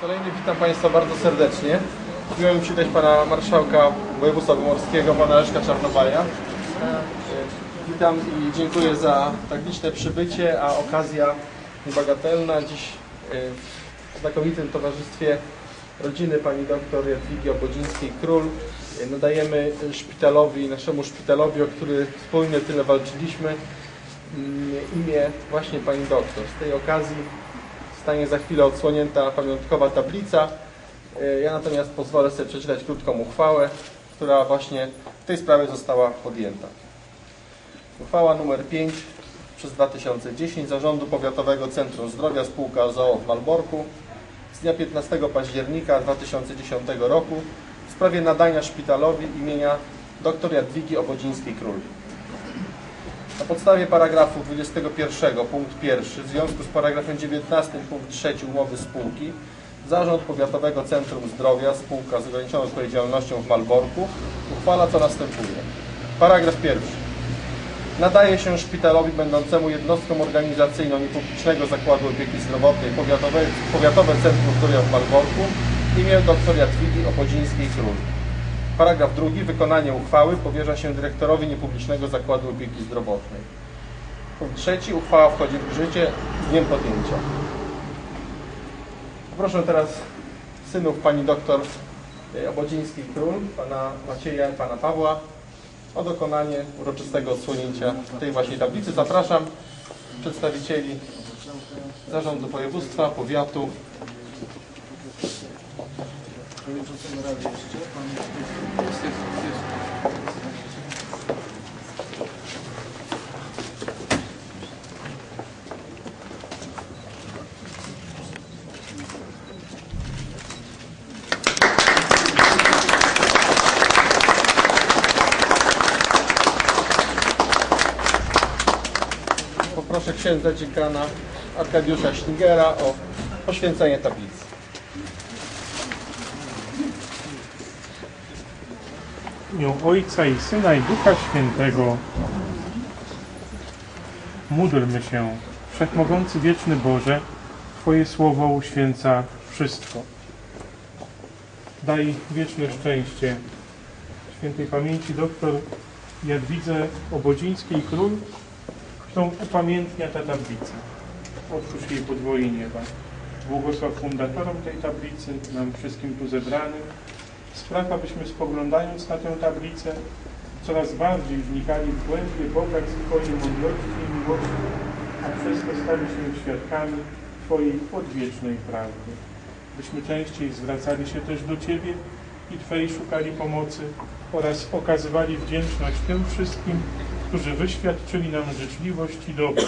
Kolejny witam Państwa bardzo serdecznie. Miło mi przywitać Pana Marszałka Województwa Pomorskiego, Pana Leszka Czarnowaja. Witam i dziękuję za tak liczne przybycie, a okazja niebagatelna dziś w znakomitym towarzystwie rodziny Pani doktor Jadwigi Obodzińskiej-Król e, nadajemy szpitalowi, naszemu szpitalowi, o który wspólnie tyle walczyliśmy, mm, imię właśnie Pani doktor. Z tej okazji Zostanie za chwilę odsłonięta pamiątkowa tablica. E, Ja natomiast pozwolę sobie przeczytać krótką uchwałę, która właśnie w tej sprawie została podjęta. Uchwała numer 5 przez 2010 Zarządu Powiatowego Centrum Zdrowia Spółka ZOO w Malborku z dnia 15 października 2010 roku w sprawie nadania szpitalowi imienia dr Jadwigi Obodzińskiej-Król. Na podstawie paragrafu 21 punkt 1 w związku z paragrafem 19 punkt 3 umowy spółki Zarząd Powiatowego Centrum Zdrowia Spółka z ograniczoną odpowiedzialnością w Malborku uchwala co następuje. Paragraf pierwszy. Nadaje się szpitalowi będącemu jednostką organizacyjną niepublicznego Zakładu Opieki Zdrowotnej Powiatowe, Powiatowe Centrum Zdrowia w Malborku imię dr Jadwigi Opodzińskiej-Król. Paragraf drugi. Wykonanie uchwały powierza się dyrektorowi niepublicznego Zakładu Opieki Zdrowotnej. Punkt trzeci. Uchwała wchodzi w życie z dniem podjęcia. Proszę teraz synów pani doktor Obodzińskiej-Król, pana Macieja i pana Pawła o dokonanie uroczystego odsłonięcia tej właśnie tablicy. Zapraszam przedstawicieli Zarządu Województwa, Powiatu, Poproszę księdza dziekana Arkadiusza Śnigera o poświęcenie tablicy. W Ojca i Syna i Ducha Świętego. Módlmy się, Wszechmogący Wieczny Boże, Twoje Słowo uświęca wszystko. Daj wieczne szczęście świętej pamięci doktor Jadwidze Obodzińskiej Król, którą upamiętnia ta tablica. Otwórz jej podwoje nieba. Błogosław fundatorom tej tablicy, nam wszystkim tu zebranym, Spraw, abyśmy spoglądając na tę tablicę coraz bardziej wnikali w głębie bogactw Twojej mądrości i miłości, a przez to stali się świadkami Twojej odwiecznej prawdy. Byśmy częściej zwracali się też do Ciebie i Twojej szukali pomocy oraz okazywali wdzięczność tym wszystkim, którzy wyświadczyli nam życzliwość i dobro.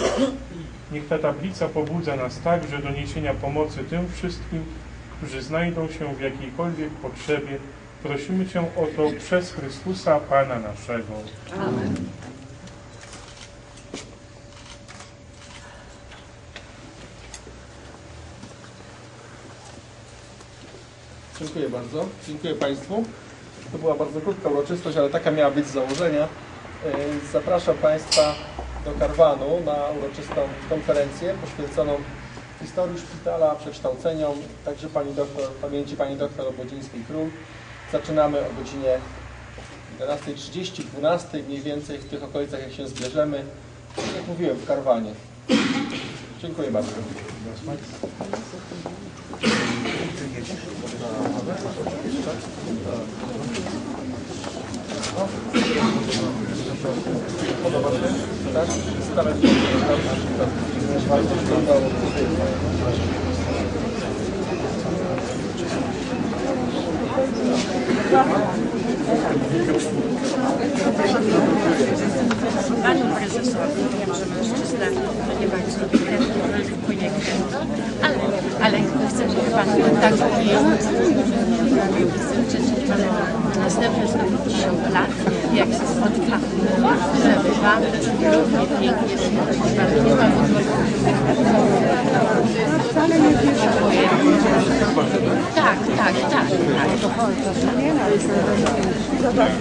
Niech ta tablica pobudza nas także do niesienia pomocy tym wszystkim, którzy znajdą się w jakiejkolwiek potrzebie. Prosimy Cię o to przez Chrystusa, Pana naszego. Dziękuję bardzo. Dziękuję Państwu. To była bardzo krótka uroczystość, ale taka miała być z założenia. E, Zapraszam Państwa do Karwanu na uroczystą konferencję poświęconą historii szpitala, przekształceniom, także pani doktor, pamięci Pani doktor Obodzińskiej-Król. Zaczynamy o godzinie 11.30, 12.00 mniej więcej w tych okolicach, jak się zbierzemy. Jak mówiłem, w Karwanie. Dziękuję bardzo. Podoba się? Tak? Bardzo. Panu prezesowi, wiem, że mężczyzna to nie bardzo chętnie wpłynie kręta, ale, ale chcę, żeby pan tak. Chcę życzyć panu następne 150 lat, jak się spotkamy, żeby pan równie pięknie. Pan nie ma Dziękuję. Tak, tak, tak, tak. Спасибо.